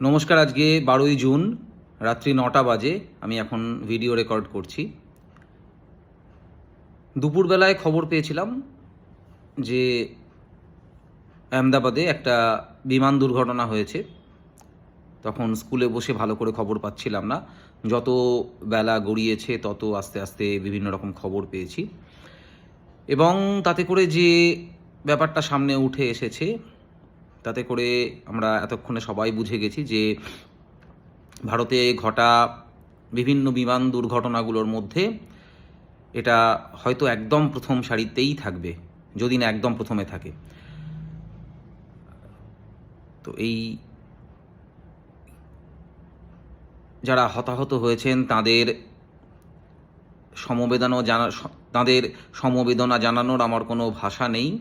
নমস্কার, আজকে বারোই জুন, রাত্রি নটা বাজে, আমি এখন ভিডিও রেকর্ড করছি। দুপুরবেলায় খবর পেয়েছিলাম যে আহমেদাবাদে একটা বিমান দুর্ঘটনা হয়েছে। তখন স্কুলে বসে ভালো করে খবর পাচ্ছিলাম না। যত বেলা গড়িয়েছে, তত আস্তে আস্তে বিভিন্ন রকম খবর পেয়েছি। এবং তাতে করে যে ব্যাপারটা সামনে উঠে এসেছে তাতে করে আমরা এতক্ষণে সবাই বুঝে গেছি যে ভারতে ঘটা বিভিন্ন বিমান দুর্ঘটনাগুলোর মধ্যে এটা হয়তো একদম প্রথম সারিতেই থাকবে, যদি না একদম প্রথমে থাকে। তো এই যারা হতাহত হয়েছেন, তাদের সমবেদনা জানা, তাদের সমবেদনা জানানোর আমার কোনো ভাষা নেই।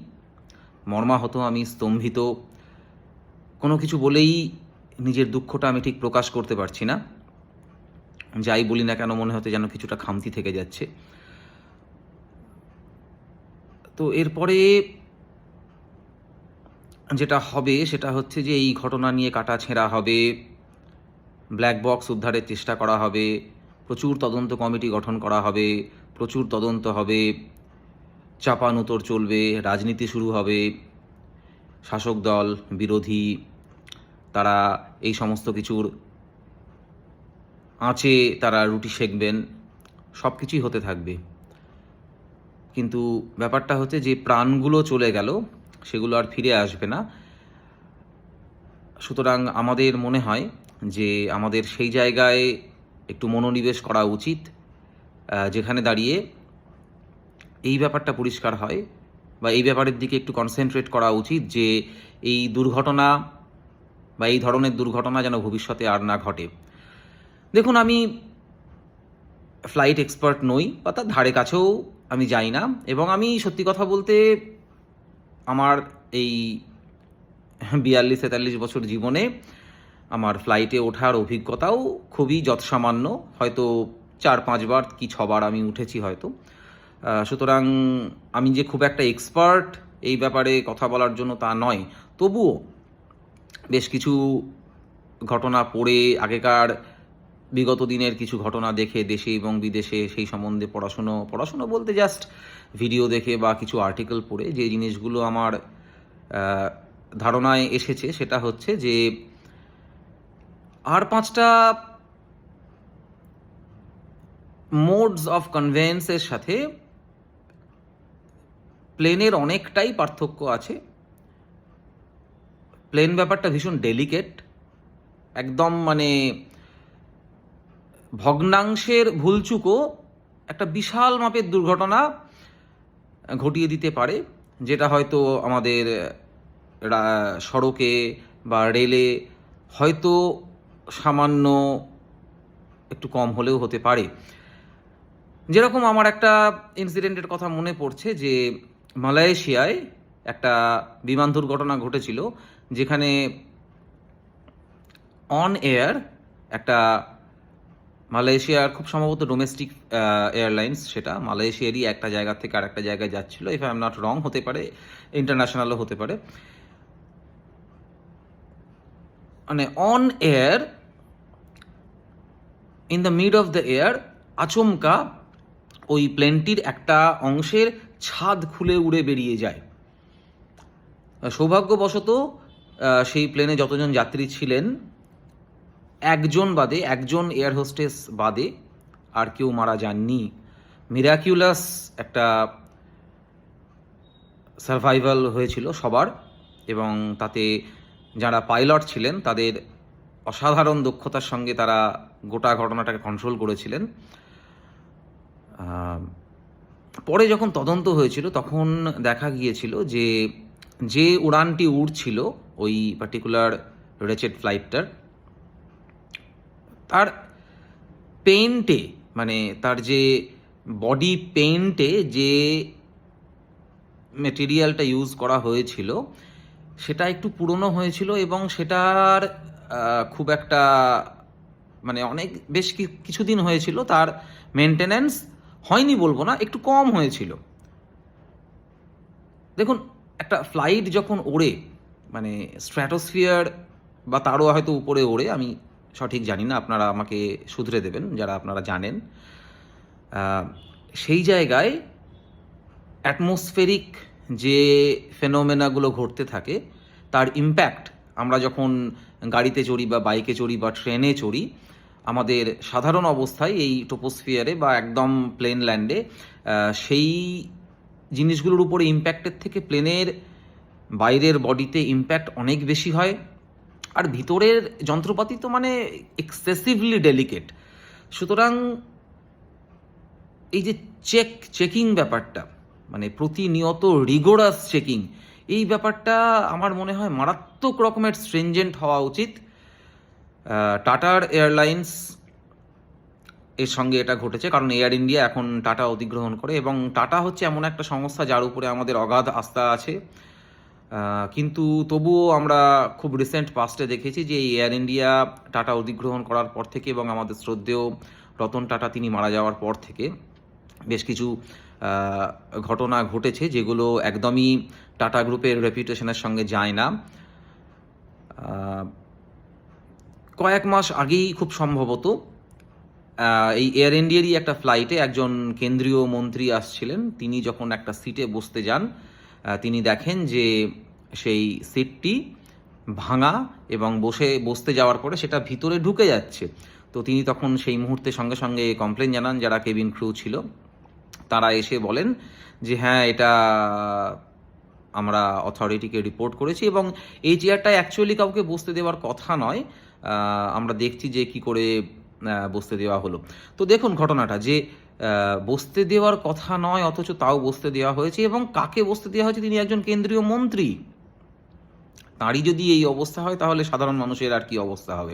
মর্মাহত আমি, স্তম্ভিত। কোনো কিছু বলেই নিজের দুঃখটা আমি ঠিক প্রকাশ করতে পারছি না। যাই বলি না কেন, মনে হতে যেন কিছুটা খামতি থেকে যাচ্ছে। তো এরপরে যেটা হবে, সেটা হচ্ছে যে এই ঘটনা নিয়ে কাটা ছেঁড়া হবে ব্ল্যাক বক্স উদ্ধারের চেষ্টা করা হবে, প্রচুর তদন্ত কমিটি গঠন করা হবে, প্রচুর তদন্ত হবে, চাপানুতর চলবে, রাজনীতি শুরু হবে, শাসক দল, বিরোধী তারা এই সমস্ত কিছুর আঁচে তারা রুটি সেঁকবেন, সব কিছুই হতে থাকবে। কিন্তু ব্যাপারটা হচ্ছে যে প্রাণগুলো চলে গেল, সেগুলো আর ফিরে আসবে না। সুতরাং আমাদের মনে হয় যে আমাদের সেই জায়গায় একটু মনোনিবেশ করা উচিত যেখানে দাঁড়িয়ে এই ব্যাপারটা পরিষ্কার হয় বা এই ব্যাপারের দিকে একটু কনসেন্ট্রেট করা উচিত যে এই দুর্ঘটনা বা এই ধরনের দুর্ঘটনা যেন ভবিষ্যতে আর না ঘটে। দেখুন, আমি ফ্লাইট এক্সপার্ট নই, বা তার ধারে কাছেও আমি যাই না, এবং আমি সত্যি কথা বলতে আমার এই বিয়াল্লিশ তেতাল্লিশ বছর জীবনে আমার ফ্লাইটে ওঠার অভিজ্ঞতাও খুবই যৎসামান্য, হয়তো চার, পাঁচবার কি ছবার আমি উঠেছি হয়তো। সুতরাং আমি যে খুব একটা এক্সপার্ট এই ব্যাপারে কথা বলার জন্য তা নয়, তবুও বেশ কিছু ঘটনা পড়ে, আগেকার বিগত দিনের কিছু ঘটনা দেখে দেশে এবং বিদেশে সেই সম্বন্ধে পড়াশুনো পড়াশুনো বলতে জাস্ট ভিডিও দেখে বা কিছু আর্টিকেল পড়ে। যে জিনিসগুলো আমার ধারণায় এসেছে সেটা হচ্ছে যে আর পাঁচটা মোডস অফ কনভেন্সের সাথে প্লেনের অনেকটাই পার্থক্য আছে। প্লেন ব্যাপারটা ভীষণ ডেলিকেট একদম মানে ভগ্নাংশের ভুলচুকও একটা বিশাল মাপের দুর্ঘটনা ঘটিয়ে দিতে পারে, যেটা হয়তো আমাদের সড়কে বা রেলে হয়তো সামান্য একটু কম হলেও হতে পারে। যেরকম আমার একটা ইনসিডেন্টের কথা মনে পড়ছে যে মালয়েশিয়ায় একটা বিমান দুর্ঘটনা ঘটেছিল যেখানে অন এয়ার একটা মালয়েশিয়ার খুব সম্ভবত ডোমেস্টিক এয়ারলাইন্স সেটা। মালয়েশিয়ারই একটা জায়গা থেকে আর একটা জায়গায় যাচ্ছিল। If I am not wrong হতে পারে। ইন্টারন্যাশনালও হতে পারে। মানে on air in the mid of the air আচমকা ওই প্লেনটির একটা অংশের ছাদ খুলে উড়ে বেরিয়ে যায়। সৌভাগ্যবশত সেই প্লেনে যতজন যাত্রী ছিলেন, একজন বাদে, একজন এয়ার হোস্টেস বাদে আর কেউ মারা যাননি। মিরাকিউলাস একটা সার্ভাইভাল হয়েছিল সবার এবং তাতে যারা পাইলট ছিলেন, তাদের অসাধারণ দক্ষতার সঙ্গে তারা গোটা ঘটনাটাকে কন্ট্রোল করেছিলেন। পরে যখন তদন্ত হয়েছিল, তখন দেখা গিয়েছিল যে যে উড়ানটি উড়ছিল, ওই পার্টিকুলার রেচেড ফ্লাইটটার তার পেইন্টে মানে তার যে বডি পেইন্টে যে মেটেরিয়ালটা ইউজ করা হয়েছিল, সেটা একটু পুরনো হয়েছিল এবং সেটার খুব একটা মানে অনেক, বেশ কিছুদিন হয়েছিল, তার মেনটেনেন্স হয়নি বলব না, একটু কম হয়েছিল। দেখুন একটা ফ্লাইট যখন ওড়ে মানে স্ট্র্যাটোস্ফিয়ার বা তারও হয়তো উপরে ওড়ে, আমি সঠিক জানি না, আপনারা আমাকে শুধরে দেবেন, যারা আপনারা জানেন। সেই জায়গায় অ্যাটমসফেরিক যে ফেনোমেনাগুলো ঘটতে থাকে, তার ইম্প্যাক্ট আমরা যখন গাড়িতে চড়ি বা বাইকে চড়ি বা ট্রেনে চড়ি, আমাদের সাধারণ অবস্থায় এই টোপোস্ফিয়ারে বা একদম প্লেন ল্যান্ডে সেই জিনিসগুলোর উপরে ইম্প্যাক্টের থেকে প্লেনের বাইরের বডিতে ইম্প্যাক্ট অনেক বেশি হয়। আর ভিতরের যন্ত্রপাতি তো মানে এক্সেসিভলি ডেলিকেট। সুতরাং এই যে চেক, চেকিং ব্যাপারটা মানে প্রতিনিয়ত রিগোরাস চেকিং, এই ব্যাপারটা আমার মনে হয় মারাত্মক রকমের স্ট্রেঞ্জেন্ট হওয়া উচিত। টাটার এয়ারলাইন্স এর সঙ্গে এটা ঘটেছে, কারণ এয়ার ইন্ডিয়া এখন টাটা অধিগ্রহণ করে এবং টাটা হচ্ছে এমন একটা সংস্থা যার উপরে আমাদের অগাধ আস্থা আছে। কিন্তু তবুও আমরা খুব রিসেন্ট পাস্টে দেখেছি যে এয়ার ইন্ডিয়া টাটা অধিগ্রহণ করার পর থেকে এবং আমাদের শ্রদ্ধেয় রতন টাটা তিনি মারা যাওয়ার পর থেকে বেশ কিছু ঘটনা ঘটেছে যেগুলো একদমই টাটা গ্রুপের রেপুটেশনের সঙ্গে যায় না। কয়েক মাস আগেই খুব সম্ভবত এই এয়ার ইন্ডিয়ারই একটা ফ্লাইটে একজন কেন্দ্রীয় মন্ত্রী আসছিলেন। তিনি যখন একটা সিটে বসতে যান তিনি দেখেন যে সেই সিটটি ভাঙা এবং বসে, বসতে যাওয়ার পরে সেটা ভিতরে ঢুকে যাচ্ছে। তো তিনি তখন সেই মুহূর্তে সঙ্গে সঙ্গে কমপ্লেন জানান, যারা কেবিন ক্রু ছিল, তারা এসে বলেন যে হ্যাঁ এটা আমরা অথরিটিকে রিপোর্ট করেছি এবং এই চেয়ারটায় অ্যাকচুয়ালি কাউকে বসতে দেওয়ার কথা নয়। আমরা দেখছি যে কি করে বসতে দেওয়া হলো। তো দেখুন ঘটনাটা যে বসতে দেওয়ার কথা নয়, অথচ তাও বসতে দেওয়া হয়েছে এবং কাকে বসতে দেওয়া হয়েছে তিনি একজন কেন্দ্রীয় মন্ত্রী। তাঁরই যদি এই অবস্থা হয়, তাহলে সাধারণ মানুষের আর কি অবস্থা হবে?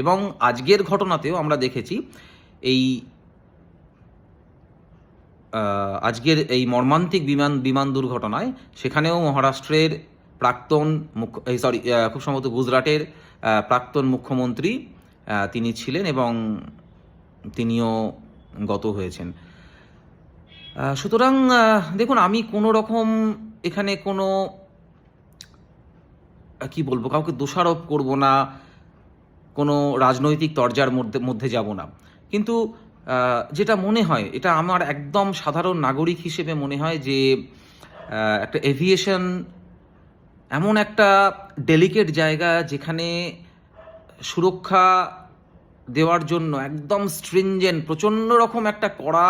এবং আজকের ঘটনাতেও আমরা দেখেছি, এই আজকের এই মর্মান্তিক বিমান বিমান দুর্ঘটনায় সেখানেও মহারাষ্ট্রের প্রাক্তন মুখ্য সরি খুব সম্ভবত গুজরাটের প্রাক্তন মুখ্যমন্ত্রী তিনি ছিলেন এবং তিনিও গত হয়েছেন। সুতরাং দেখুন, আমি কোনো রকম এখানে কোনো কি বলব, কাউকে দোষারোপ করব না, কোনো রাজনৈতিক তরজার মধ্যে মধ্যে যাব না। কিন্তু যেটা মনে হয়, এটা আমার একদম সাধারণ নাগরিক হিসেবে মনে হয় যে একটা এভিয়েশন এমন একটা ডেলিকেট জায়গা যেখানে সুরক্ষা দেওয়ার জন্য একদম স্ট্রিনজেন্ট প্রচণ্ড রকম একটা কড়া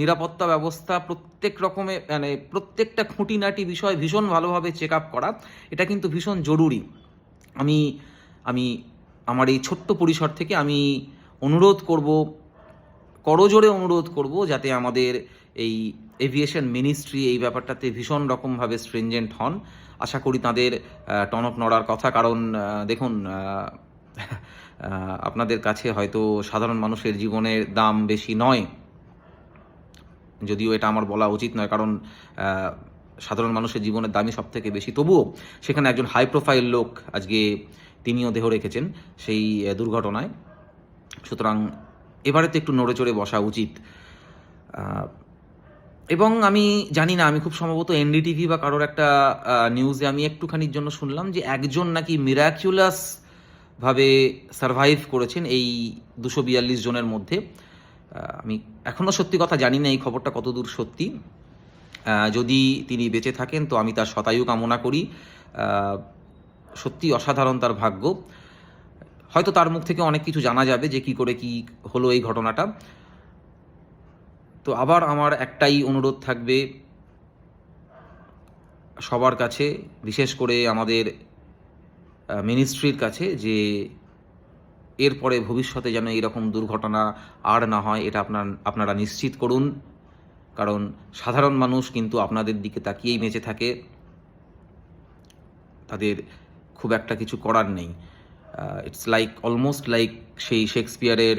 নিরাপত্তা ব্যবস্থা, প্রত্যেক রকমের মানে প্রত্যেকটা খুঁটিনাটি বিষয় ভীষণ ভালোভাবে চেক আপ করা। এটা কিন্তু ভীষণ জরুরি। আমি আমি, আমার এই ছোট্ট পরিসর থেকে আমি অনুরোধ করব করজোরে অনুরোধ করব যাতে আমাদের এই এভিয়েশন মিনিস্ট্রি এই ব্যাপারটাতে ভীষণ রকমভাবে স্ট্রেঞ্জেন্ট হন। আশা করি তাদের টনক নড়ার কথা, কারণ দেখুন আপনাদের কাছে হয়তো সাধারণ মানুষের জীবনের দাম বেশি নয়। যদিও এটা আমার বলা উচিত নয়, কারণ সাধারণ মানুষের জীবনের দামই সব থেকে বেশি। তবুও সেখানে একজন হাই প্রোফাইল লোক আজকে তিনিও দেহ রেখেছেন সেই দুর্ঘটনায়। সুতরাং এবারে তো একটু নড়ে চড়ে বসা উচিত। এবং আমি জানি না, আমি খুব সম্ভবত এনডিটিভি বা কারোর একটা নিউজে আমি একটুখানির জন্য শুনলাম যে একজন নাকি মিরাকুলাস ভাবে সারভাইভ করেছেন এই দুশো বিয়াল্লিশ জনের মধ্যে। আমি এখনও সত্যি কথা জানি না এই খবরটা কতদূর সত্যি। যদি তিনি বেঁচে থাকেন তো আমি তার শতায়ু কামনা করি। সত্যি অসাধারণ তার ভাগ্য। হয়তো তার মুখ থেকে অনেক কিছু জানা যাবে যে কি করে কি হলো এই ঘটনাটা। তো আবার আমার একটাই অনুরোধ থাকবে সবার কাছে, বিশেষ করে আমাদের মিনিস্ট্রির কাছে যে এরপরে ভবিষ্যতে যেন এরকম দুর্ঘটনা আর না হয়, এটা আপনার, আপনারা নিশ্চিত করুন। কারণ সাধারণ মানুষ কিন্তু আপনাদের দিকে তাকিয়েই বেঁচে থাকে। তাদের খুব একটা কিছু করার নেই। ইটস লাইক অলমোস্ট লাইক সেই শেক্সপিয়ারের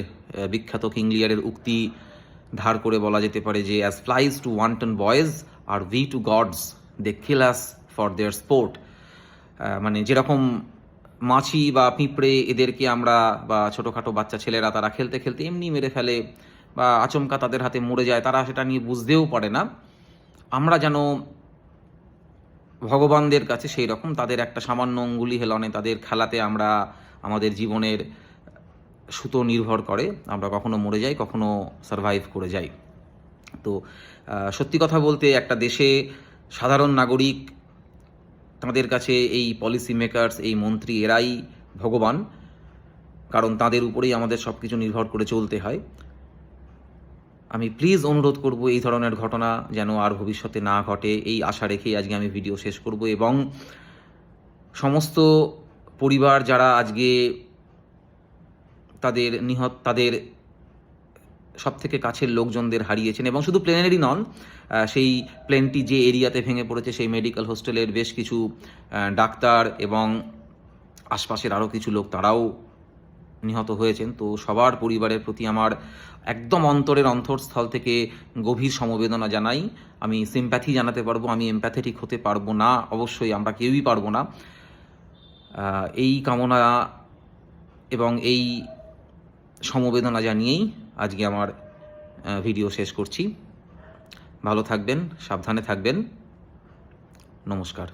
বিখ্যাত কিংলিয়ারের উক্তি ধার করে বলা যেতে পারে যে as flies to wanton boys are we to gods they kill us for their sport মানে যেরকম মাছি বা পিঁপড়ে এদেরকে আমরা বা ছোটোখাটো বাচ্চা ছেলেরা তারা খেলতে খেলতে এমনি মেরে ফেলে বা আচমকা তাদের হাতে মরে যায়, তারা সেটা নিয়ে বুঝতেও পারে না। আমরা যেন ভগবানদের কাছে সেই রকম তাদের একটা সামান্য অঙ্গুলি হেলনে তাদের খেলাতে আমরা আমাদের জীবনের সুতো নির্ভর করে, আমরা কখনো মরে যাই, কখনো সারভাইভ করে যাই। তো সত্যি কথা বলতে একটা দেশে সাধারণ নাগরিক তাদের কাছে এই পলিসি মেকারস এই মন্ত্রী এরাই ভগবান। কারণ তাদের উপরেই আমাদের সব কিছু নির্ভর করে চলতে হয়। আমি প্লিজ অনুরোধ করব এই ধরনের ঘটনা যেন আর ভবিষ্যতে না ঘটে। এই আশা রেখেই আজকে আমি ভিডিও শেষ করব এবং সমস্ত পরিবার যারা আজকে তাদের নিহত, তাদের সব থেকে কাছের লোকজনদের হারিয়েছেন এবং শুধু প্লেনেরই নন সেই প্লেনটি যে এরিয়াতে ভেঙে পড়েছে সেই মেডিকেল হোস্টেলের বেশ কিছু ডাক্তার এবং আশপাশের আরও কিছু লোক তারাও নিহত হয়েছেন। তো সবার পরিবারের প্রতি আমার একদম অন্তরের অন্তরস্থল থেকে গভীর সমবেদনা জানাই। আমি সিম্প্যাথি জানাতে পারব, আমি এমপ্যাথেটিক হতে পারব না, অবশ্যই আমরা কেউই পারব না। এই কামনা এবং এই সমবেদনা জানিয়েই আজকে আমার ভিডিও শেষ করছি। ভালো থাকবেন সাবধানে থাকবেন। নমস্কার।